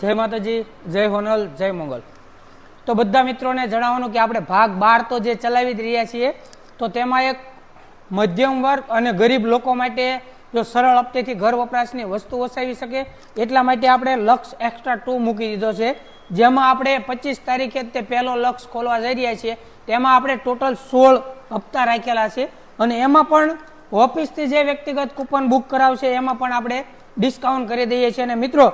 જય માતાજી, જય હોનલ, જય મંગલ. તો બધા મિત્રોને જણાવવાનું કે આપણે ભાગ બાર તો જે ચલાવી જ રહ્યા છીએ, તો તેમાં એક મધ્યમ વર્ગ અને ગરીબ લોકો માટે જો સરળ હપ્તેથી ઘર વપરાશની વસ્તુ વસાવી શકે, એટલા માટે આપણે લક્ષ એક્સ્ટ્રા ટુ મૂકી દીધો છે. જેમાં આપણે પચીસ તારીખે તે પહેલો લક્ષ ખોલવા જઈ રહ્યા છીએ. તેમાં આપણે ટોટલ સોળ હપ્તા રાખેલા છે. અને એમાં પણ ઓફિસથી જે વ્યક્તિગત કૂપન બુક કરાવશે, એમાં પણ આપણે ડિસ્કાઉન્ટ કરી દઈએ છીએ. અને મિત્રો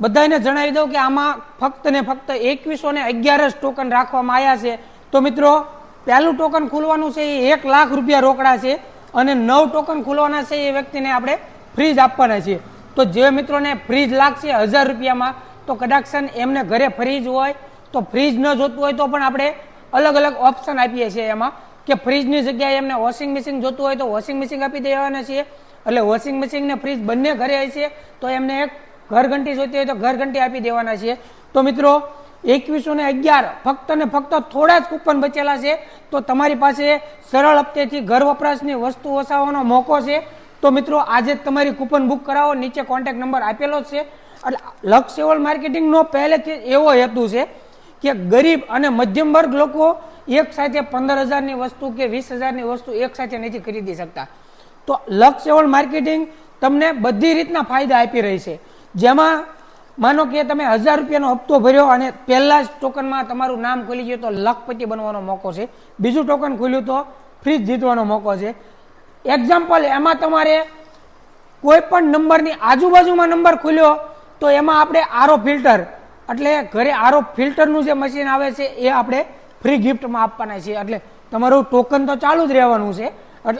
બધાને જણાવી દઉં કે આમાં ફક્ત ને ફક્ત એકવીસો ને અગિયાર જ ટોકન રાખવામાં આવ્યા છે. તો મિત્રો, પહેલું ટોકન ખુલવાનું છે એ એક લાખ રૂપિયા રોકડા છે અને નવ ટોકન ખુલવાના છે એ વ્યક્તિને આપણે ફ્રીજ આપવાના છે. તો જે મિત્રોને ફ્રીજ લાગશે હજાર રૂપિયામાં, તો કદાચ એમને ઘરે ફ્રીજ હોય, તો ફ્રીજ ન જોતું હોય તો પણ આપણે અલગ અલગ ઓપ્શન આપીએ છીએ એમાં. કે ફ્રીજની જગ્યાએ એમને વોશિંગ મશીન જોતું હોય તો વોશિંગ મશીન આપી દેવાના છીએ. એટલે વોશિંગ મશીન ને ફ્રીજ બંને ઘરે છે. તો એમને એક ઘર ઘંટી જોઈતી હોય તો ઘર ઘંટી આપી દેવાના છે તો મિત્રો, એકવીસો ને અગિયાર ફક્ત ને ફક્ત થોડા જ કૂપન બચેલા છે. તો તમારી પાસે સરળ હપ્તેથી ઘર વપરાશની વસ્તુ વસાવવાનો મોકો છે. તો મિત્રો, આજે જ તમારી કૂપન બુક કરાવો. નીચે કોન્ટેક્ટ નંબર આપેલો છે. એટલે લક્ષ સેવલ માર્કેટિંગનો પહેલેથી એવો હેતુ છે કે ગરીબ અને મધ્યમ વર્ગ લોકો એક સાથે પંદર હજારની વસ્તુ કે વીસ હજારની વસ્તુ એક સાથે નથી ખરીદી શકતા. તો લક્ષ સેવલ માર્કેટિંગ તમને બધી રીતના ફાયદા આપી રહી છે. જેમાં માનો કે તમે હજાર રૂપિયાનો હપ્તો ભર્યો અને પહેલા જ ટોકનમાં તમારું નામ ખુલી ગયું તો લખપતિ બનવાનો મોકો છે. બીજું ટોકન ખુલ્યું તો ફ્રીજ જીતવાનો મોકો છે. એક્ઝામ્પલ એમાં તમારે કોઈ પણ નંબરની આજુબાજુમાં નંબર ખુલ્યો તો એમાં આપણે આરો ફિલ્ટર, એટલે ઘરે આરો ફિલ્ટરનું જે મશીન આવે છે એ આપણે ફ્રી ગિફ્ટમાં આપવાના છીએ. એટલે તમારું ટોકન તો ચાલુ જ રહેવાનું છે.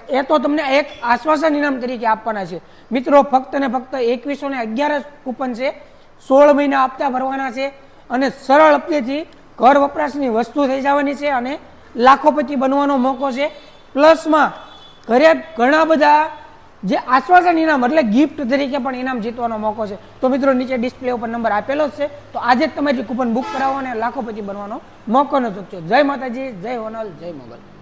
એ તો તમને એક આશ્વાસન ઇનામ તરીકે આપવાના છે. મિત્રો, ફક્ત ને ફક્ત એકવીસો ને અગિયાર કૂપન છે. સોળ મહિના હપ્તા ભરવાના છે અને સરળ હપ્તેથી ઘર વપરાશની વસ્તુ થઈ જવાની છે અને લાખોપતિ બનવાનો મોકો છે. પ્લસમાં ઘરે ઘણા બધા જે આશ્વાસન ઇનામ, એટલે ગિફ્ટ તરીકે પણ ઇનામ જીતવાનો મોકો છે. તો મિત્રો, નીચે ડિસ્પ્લે ઉપર નંબર આપેલો છે. તો આજે જ તમારી કૂપન બુક કરાવો અને લાખોપતિ બનવાનો મોકો ન ચૂકશો. જય માતાજી, જય હોનલ, જય મોગલ.